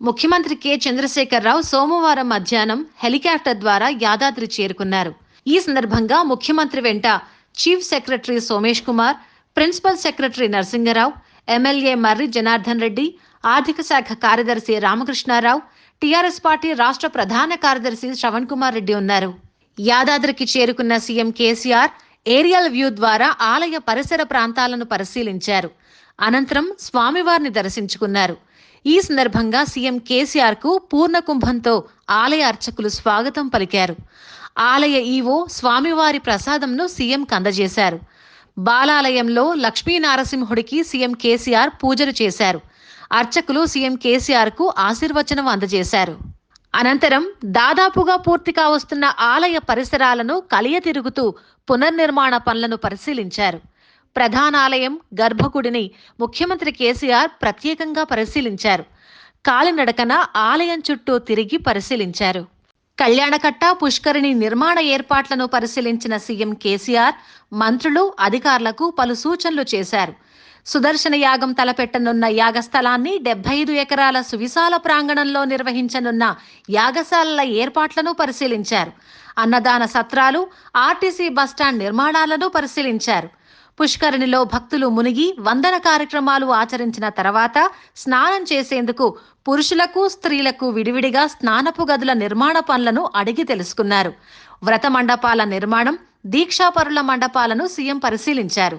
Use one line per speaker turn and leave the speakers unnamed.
ముఖ్యమంత్రి కె. చంద్రశేఖరరావు సోమవారం మధ్యాహ్నం హెలికాప్టర్ ద్వారా యాదాద్రి చేరుకున్నారు. ఈ సందర్భంగా ముఖ్యమంత్రి వెంట chief secretary Somesh Kumar principal secretary Narasingarao MLA Marri Janardhan Reddy ఆర్థిక శాఖ కార్యదర్శి రామకృష్ణారావు టీఆర్ఎస్ పార్టీ రాష్ట్ర ప్రధాన కార్యదర్శి శ్రవణ్ కుమార్ రెడ్డి ఉన్నారు. యాదాద్రికి చేరుకున్న సీఎం కేసీఆర్ ఏరియల్ వ్యూ ద్వారా ఆలయ పరిసర ప్రాంతాలను పరిశీలించారు. అనంతరం స్వామివారిని దర్శించుకున్నారు. ఈ సందర్భంగా సీఎం కేసీఆర్కు పూర్ణకుంభంతో ఆలయ అర్చకులు స్వాగతం పలికారు. ఆలయ ఈవో స్వామివారి ప్రసాదంను సీఎం కందజేశారు. బాలాలయంలో లక్ష్మీ నారసింహుడికి సీఎం కేసీఆర్ పూజలు చేశారు. అర్చకులు సీఎం కేసీఆర్కు ఆశీర్వచనం అందజేశారు. అనంతరం దాదాపుగా పూర్తి కావస్తున్న ఆలయ పరిసరాలను కలియ తిరుగుతూ పునర్నిర్మాణ పనులను పరిశీలించారు. ప్రధానాలయం గర్భగుడిని ముఖ్యమంత్రి కేసీఆర్ ప్రత్యేకంగా పరిశీలించారు. కాలినడకన ఆలయం చుట్టూ తిరిగి పరిశీలించారు. కళ్యాణకట్ట పుష్కరిణి నిర్మాణ ఏర్పాట్లను పరిశీలించిన సీఎం కేసీఆర్ మంత్రులు అధికారులకు పలు సూచనలు చేశారు. సుదర్శన యాగం తలపెట్టనున్న యాగస్థలాన్ని డెబ్బై ఐదు ఎకరాల సువిశాల ప్రాంగణంలో నిర్వహించనున్న యాగశాలల ఏర్పాట్లను పరిశీలించారు. అన్నదాన సత్రాలు ఆర్టీసీ బస్టాండ్ నిర్మాణాలను పరిశీలించారు. పుష్కరిణిలో భక్తులు మునిగి వందన కార్యక్రమాలు ఆచరించిన తర్వాత స్నానం చేసేందుకు పురుషులకు స్త్రీలకు విడివిడిగా స్నానపు గదుల నిర్మాణ పనులను అడిగి తెలుసుకున్నారు. వ్రత మండపాల నిర్మాణం దీక్షాపరుల మండపాలను సీఎం పరిశీలించారు.